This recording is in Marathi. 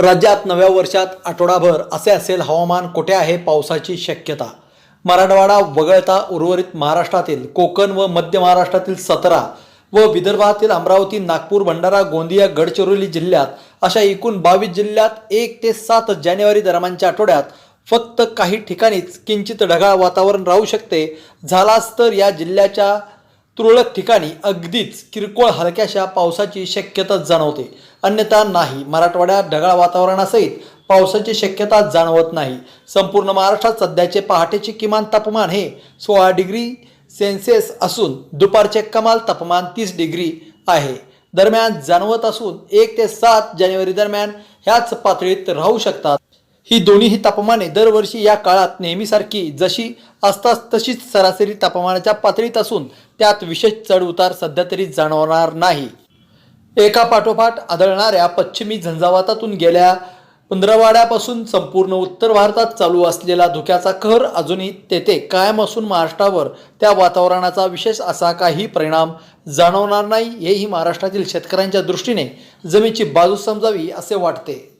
राज्यात नव्या वर्षात आठवडाभर असे असेल हवामान कुठे आहे पावसाची शक्यता. मराठवाडा वगळता उर्वरित महाराष्ट्रातील कोकण व मध्य महाराष्ट्रातील सतरा व विदर्भातील अमरावती नागपूर भंडारा गोंदिया गडचिरोली जिल्ह्यात अशा एकूण बावीस जिल्ह्यात एक ते सात जानेवारी दरम्यानच्या आठवड्यात फक्त काही ठिकाणीच किंचित ढगाळ वातावरण राहू शकते. झालाच तर या जिल्ह्याच्या तुरळक ठिकाणी अगदीच किरकोळ हलक्याशा पावसाची शक्यता जाणवते. अन्यथा नाही मराठवाड्यात ढगाळ वातावरणासहित पावसाची शक्यता जाणवत नाही. संपूर्ण महाराष्ट्रात सध्याचे पहाटेचे किमान तापमान हे सोळा डिग्री सेल्सिअस असून दुपारचे कमाल तापमान तीस डिग्री आहे. दरम्यान जाणवत असून एक ते सात जानेवारी दरम्यान ह्याच पातळीत राहू शकतात. ही दोन्हीही तापमाने दरवर्षी या काळात नेहमीसारखी जशी असतात तशीच सरासरी तापमानाच्या पातळीत असून त्यात विशेष चढउतार सध्या तरी जाणवणार नाही. एका पाठोपाठ आदळणाऱ्या पश्चिमी झंझावातातून गेल्या पंधरवाड्यापासून संपूर्ण उत्तर भारतात चालू असलेला धुक्याचा कहर अजूनही तेथे कायम असून महाराष्ट्रावर त्या वातावरणाचा विशेष असा काही परिणाम जाणवणार नाही हेही महाराष्ट्रातील शेतकऱ्यांच्या दृष्टीने जमीची बाजू समजावी असे वाटते.